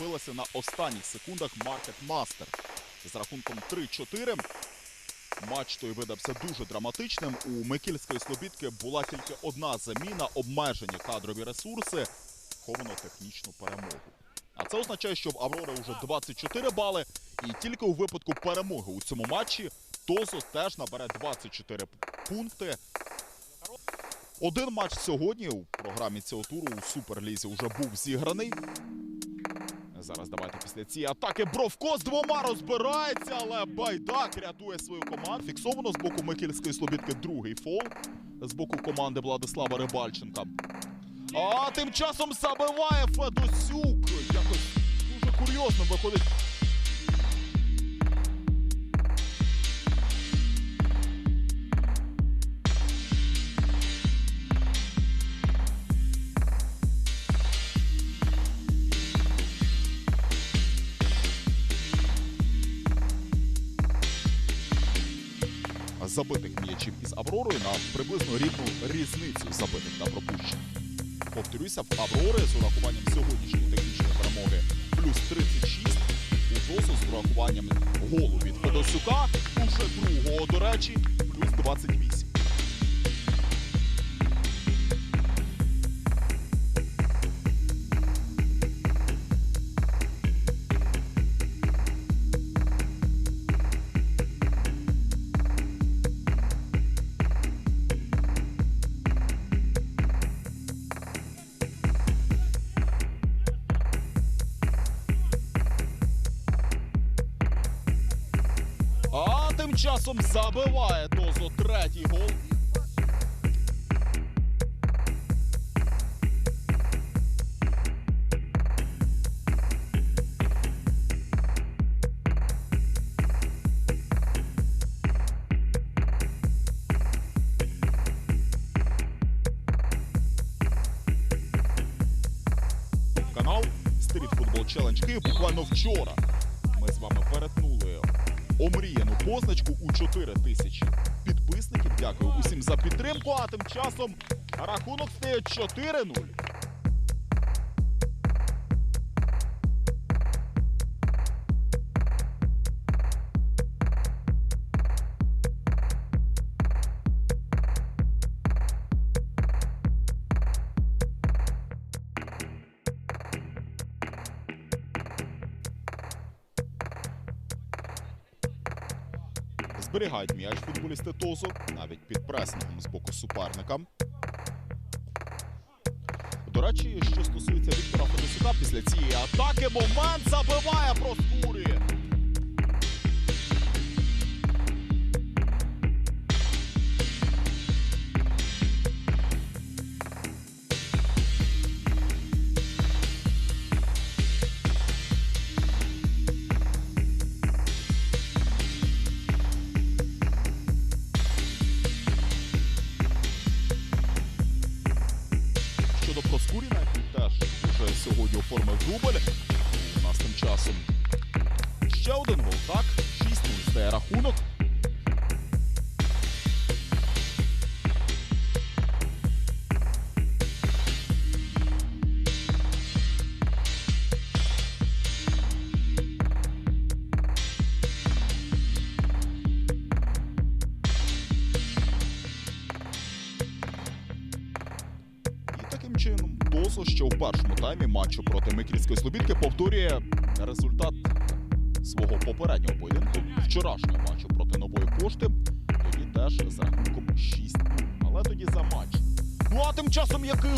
Билася на останніх секундах Маркет Мастер. З рахунком 3-4. Матч той видався дуже драматичним. У Микільської Слобідки була тільки одна заміна, обмежені кадрові ресурси, ховано технічну перемогу. А це означає, що в Аврори вже 24 бали, і тільки у випадку перемоги у цьому матчі Тозо теж набере 24 пункти. Один матч сьогодні у програмі цього туру у Суперлізі вже був зіграний. Зараз давайте після цієї атаки Бровко з двома розбирається, але Байдак рятує свою команду. Фіксовано з боку Микільської Слобідки другий фол з боку команди Владислава Рибальченка. А тим часом забиває Федосюк. Якось дуже курйозно виходить. Забитих м'ячів із Авророю на приблизно рівну різницю забитих та пропущених. Повторюся, в Аврори з урахуванням сьогоднішньої технічної перемоги плюс 36, у досу з урахуванням голу від Федосюка, уже другого, до речі, плюс 28. Тим часом забиває Тозо третій гол. Канал Стріт Футбол Челендж Київ буквально вчора. Ми з вами перетнули омріяну позначку у 4 тисячі підписників. Дякую усім за підтримку. А тим часом рахунок стає 4-0. Зберігають м'яч футболісти Тозу, навіть під пресингом з боку суперника. До речі, що стосується Віктора Федосюка, після цієї атаки момент забиває Проскурі. Щодо Проскуріна, який теж вже сьогодні оформив дубль. У нас тим часом ще один гол, так? 6-0 стає рахунок. Що в першому таймі матчу проти Микільської Слобідки повторює результат свого попереднього поєдинку вчорашнього матчу проти нової пошти. Тоді теж за рахунком 6 Але тоді за матч. Ну а тим часом який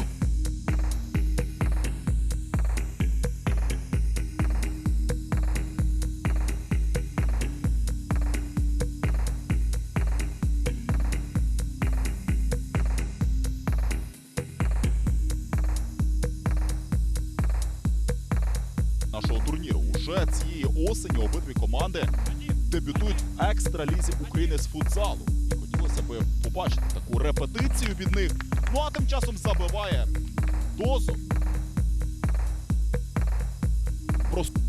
нашого турніру. Уже цієї осені обидві команди дебютують в екстралізі України з футзалу. І хотілося б побачити таку репетицію від них. Ну а тим часом забиває дозу. Просто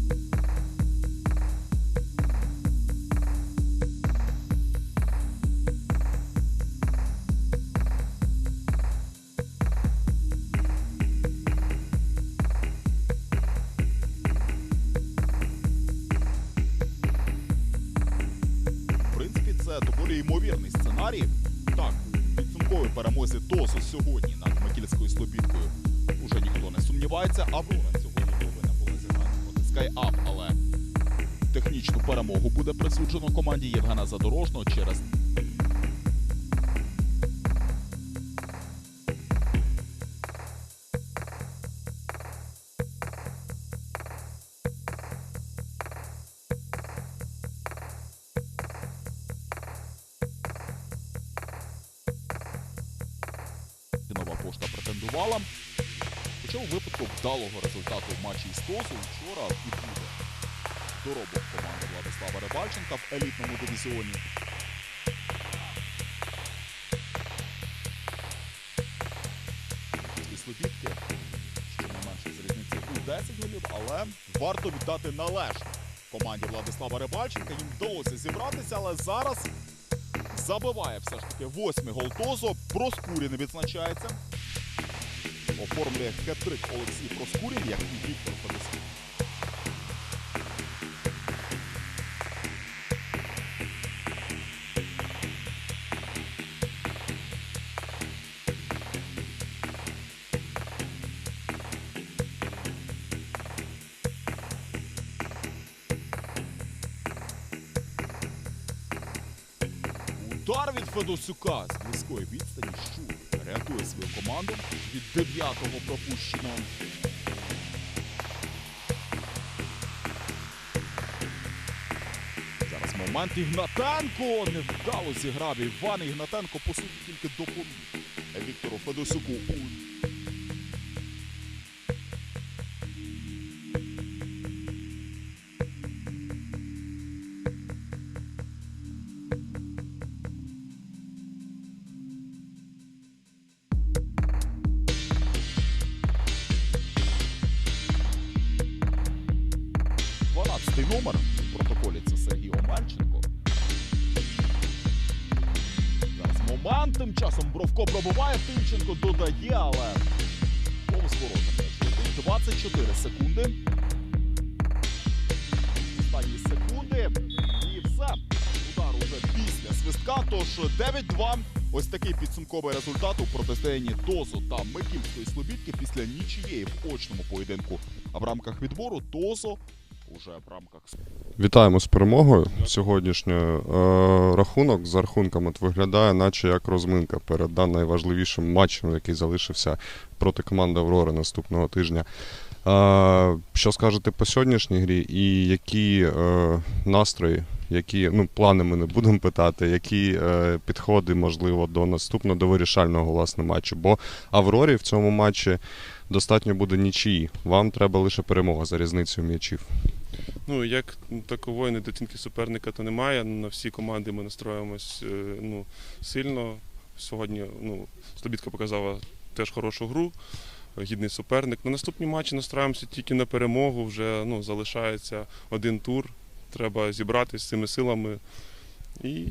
це ймовірний сценарій. Так, підсумкової перемозі ТОСу сьогодні над Микільською Слобідкою уже ніхто не сумнівається. Аврора сьогодні повинна була зіграти проти SkyUp, але технічну перемогу буде присуджено команді Євгена Задорожного через Хоча у випадку вдалого результату в матчі із ТОСу вчора і буде доробок команди Владислава Рибальченка в елітному дивізіоні. Слобідки, що не менше з різниці у 10 голів, але варто віддати належне команді Владислава Рибальченка. Їм вдалося зібратися, але зараз забиває все ж таки восьмий гол Тозо. Проскурін відзначається. Оформлює хет-трик Олексій Проскурін, як і Віктор Федосків. Удар від Федосюка з близької відстані Щур рятує свою команду від дев'ятого пропущеного. Зараз момент Ігнатенко невдало зіграв Іван Ігнатенко по суті тільки допоміг Віктору Федосюку номер в протоколі це Сергій Омельченко. Зараз момент тим часом Бровко пробуває, Тимченко додає, але повз ворота 24 секунди. Останні секунди. І все. Удар уже після свистка. Тож 9-2. Ось такий підсумковий результат у протистоянні Тозу та Микільської Слобідки після нічиєї в очному поєдинку. А в рамках відбору Тозо уже в рамках Вітаємо з перемогою. Сьогоднішній е, рахунок за рахунком от виглядає, наче як розминка перед найважливішим матчем, який залишився проти команди Аврори наступного тижня. Е, що скажете по сьогоднішній грі і які е, настрої, які ну, плани ми не будемо питати, які е, підходи, можливо, до наступного, до вирішального власне матчу? Бо Аврорі в цьому матчі достатньо буде нічиї. Вам треба лише перемога за різницею м'ячів. Ну, як такової недооцінки суперника, то немає. На всі команди ми настроїмось е, ну, сильно. Сьогодні ну, Слобідка показала теж хорошу гру, гідний суперник. На наступні матчі настроїмося тільки на перемогу. Вже ну, залишається один тур. Треба зібратися з цими силами і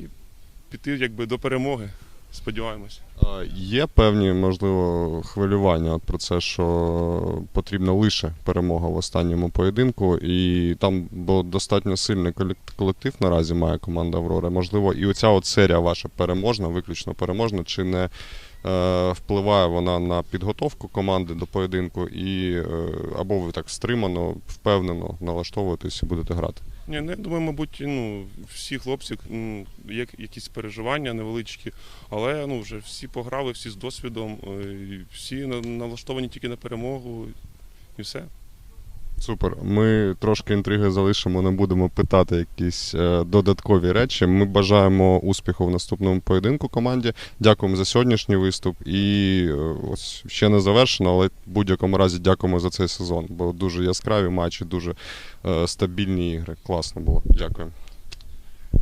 піти якби, до перемоги. Сподіваємось. Є певні, можливо, хвилювання от про це, що потрібна лише перемога в останньому поєдинку, і там бо достатньо сильний колектив наразі має команда Аврора. Можливо, і оця от серія ваша переможна, виключно переможна, чи не е, впливає вона на підготовку команди до поєдинку, і е, або ви так стримано, впевнено налаштовуєтесь і будете грати. Ні, ну, я думаю, мабуть, ну, всі хлопці ну, є якісь переживання невеличкі, але ну, вже всі пограли, всі з досвідом, е, всі налаштовані тільки на перемогу і все. Супер. Ми трошки інтриги залишимо, не будемо питати якісь е, додаткові речі. Ми бажаємо успіху в наступному поєдинку команді. Дякуємо за сьогоднішній виступ. І е, ось ще не завершено, але в будь-якому разі дякуємо за цей сезон. Бо дуже яскраві матчі, дуже е, стабільні ігри. Класно було. Дякую.